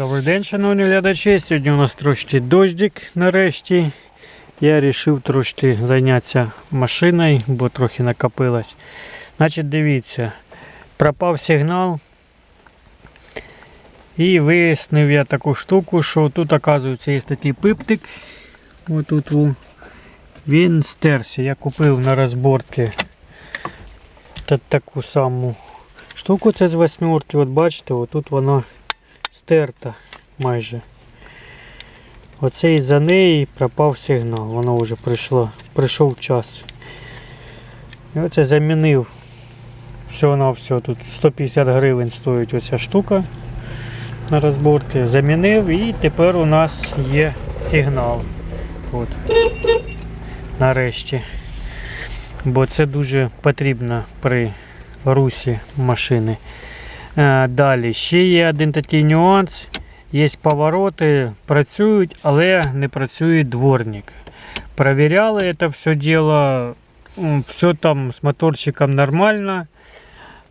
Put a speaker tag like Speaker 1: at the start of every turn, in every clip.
Speaker 1: Добрий день, шановні глядачі. Сьогодні у нас трошки дощик нарешті. Я вирішив трошки зайнятися машиною, бо трохи накопилось. Значить, дивіться, пропав сигнал. І вияснив я таку штуку, що тут, оказується, є такий пиптик. Отут він стерся. Я купив на розборці таку саму штуку. Це з восьмерки. От бачите, отут вона стерта майже. Оце із за неї пропав сигнал. Воно вже прийшло, прийшов час. І оце замінив. Всього на все. Тут 150 гривень стоїть оця штука на розборці. Замінив і тепер у нас є сигнал. От. Нарешті. Бо це дуже потрібно при русі машини. Е, Далі ще є один такий нюанс. Є повороти, працюють, але не працює дворник. Провіряли це все діло. Все там з моторчиком нормально.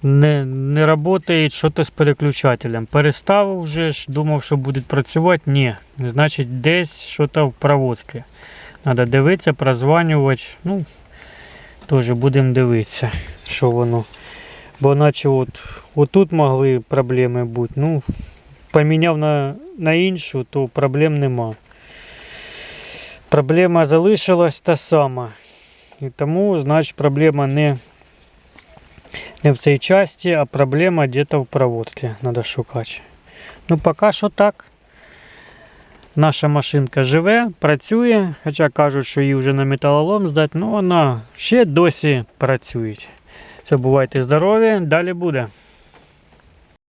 Speaker 1: Не, не працює щось з переключателем. Переставив вже думав, що буде працювати. Ні. Значить, десь щось в проводці. Треба дивитися, прозванювати. Ну, теж будемо дивитися, що воно. Бо наче от, отут могли проблеми бути. Ну, поміняв на, на іншу, то проблем нема. Проблема залишилась та сама. І тому, значить, проблема не, не в цій часті, а проблема где-то в проводці треба шукати. Ну, поки що так. Наша машинка живе, працює, хоча кажуть, що її вже на металолом здати, але вона ще досі працює. Все, бувайте здорові, далі буде.